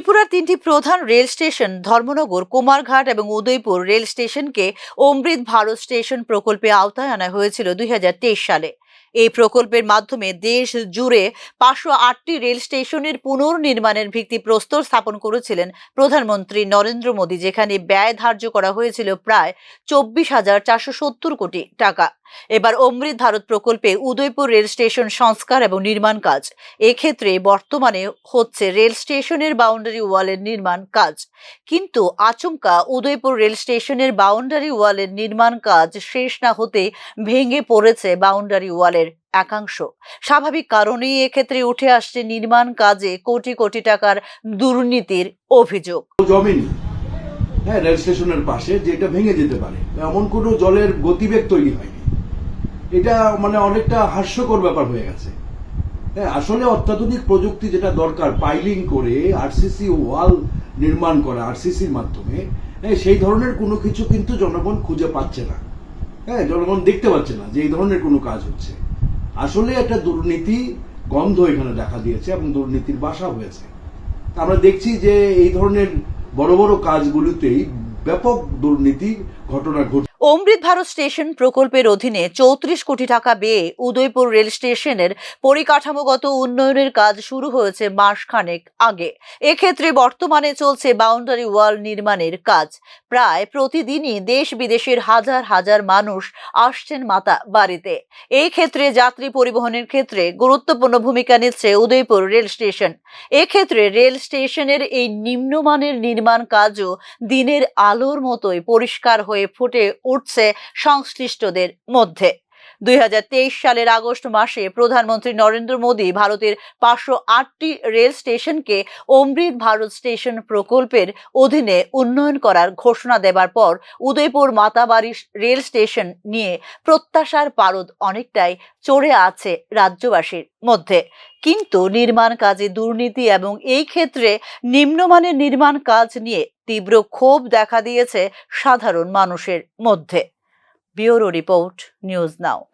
ত্রিপুরার তিনটি প্রধান রেল স্টেশন ধর্মনগর, কুমারঘাট এবং উদয়পুর রেল স্টেশনকে অমৃত ভারত স্টেশন প্রকল্পে আওতায় আনা হয়েছিল দুই হাজার তেইশ সালে। এই প্রকল্পের মাধ্যমে দেশ জুড়ে পাঁচশো আটটি রেল স্টেশনের পুনর্নির্মাণের ভিত্তি প্রস্তর স্থাপন করেছিলেন প্রধানমন্ত্রী নরেন্দ্র মোদী, যেখানে ব্যয় ধার্য করা হয়েছিল প্রায় চব্বিশ হাজার চারশো সত্তর কোটি টাকা। এবার অমৃত ভারত প্রকল্পে উদয়পুর রেল স্টেশন সংস্কার এবং নির্মাণ কাজ। এক্ষেত্রে বর্তমানে হচ্ছে রেল স্টেশনের বাউন্ডারি ওয়ালের নির্মাণ কাজ। কিন্তু আচমকা উদয়পুর রেল স্টেশনের বাউন্ডারি ওয়ালের নির্মাণ কাজ শেষ না হতে ভেঙে পড়েছে বাউন্ডারি ওয়ালের একাংশ। স্বাভাবিক কারণেই এক্ষেত্রে উঠে আসছে নির্মাণ কাজে কোটি কোটি টাকার দুর্নীতির অভিযোগ। হ্যাঁ রেল স্টেশনের পাশে যেটা ভেঙে যেতে পারে। এমন কোনো জলের গতিবেগ তৈরি হয়নি। এটা মানে অনেকটা হাস্যকর ব্যাপার হয়ে গেছে। হ্যাঁ আসলে অত্যাধুনিক প্রযুক্তি যেটা দরকার, পাইলিং করে আরসিসি ওয়াল নির্মাণ করা আরসিসির মাধ্যমে হ্যাঁ সেই ধরনের কোনো কিছু কিন্তু জনগণ খুঁজে পাচ্ছে না। হ্যাঁ জনগণ দেখতে পাচ্ছে না যে এই ধরনের কোনো কাজ হচ্ছে। আসলে একটা দুর্নীতি গন্ধ এখানে দেখা দিয়েছে এবং দুর্নীতির বাসা হয়েছে। আমরা দেখছি যে এই ধরনের বড় বড় কাজগুলিতেই ব্যাপক দুর্নীতি ঘটনা ঘটছে। অমৃত ভারত স্টেশন প্রকল্পের অধীনে চৌত্রিশ কোটি টাকা ব্যয়ে উদয়পুর রেল স্টেশনের পরিকাঠামোগত উন্নয়নের কাজ শুরু হয়েছে মাসখানেক আগে। এক্ষেত্রে বর্তমানে চলছে বাউন্ডারি ওয়াল নির্মাণের কাজ। প্রায় প্রতিদিনই দেশ বিদেশের হাজার হাজার মানুষ আসছেন মাতা বাড়িতে। এই ক্ষেত্রে যাত্রী পরিবহনের ক্ষেত্রে গুরুত্বপূর্ণ ভূমিকা নিচ্ছে উদয়পুর রেল স্টেশন। এক্ষেত্রে রেল স্টেশনের এই নিম্নমানের নির্মাণ কাজও দিনের আলোর মতোই পরিষ্কার হয়ে ফুটে উঠছে সংশ্লিষ্টদের মধ্যে। দুই হাজার তেইশ সালের আগস্ট মাসে প্রধানমন্ত্রী নরেন্দ্র মোদী ভারতের পাঁচশো আটটি রেল স্টেশনকে অমৃত ভারত স্টেশন প্রকল্পের অধীনে উন্নয়ন করার ঘোষণা দেবার পর উদয়পুর মাতাবাড়ি রেল স্টেশন নিয়ে প্রত্যাশার পারদ অনেকটাই চড়ে আছে রাজ্যবাসীর মধ্যে। কিন্তু নির্মাণ কাজে দুর্নীতি এবং এই ক্ষেত্রে নিম্নমানের নির্মাণ কাজ নিয়ে তীব্র ক্ষোভ দেখা দিয়েছে সাধারণ মানুষের মধ্যে। Bureau report, news now.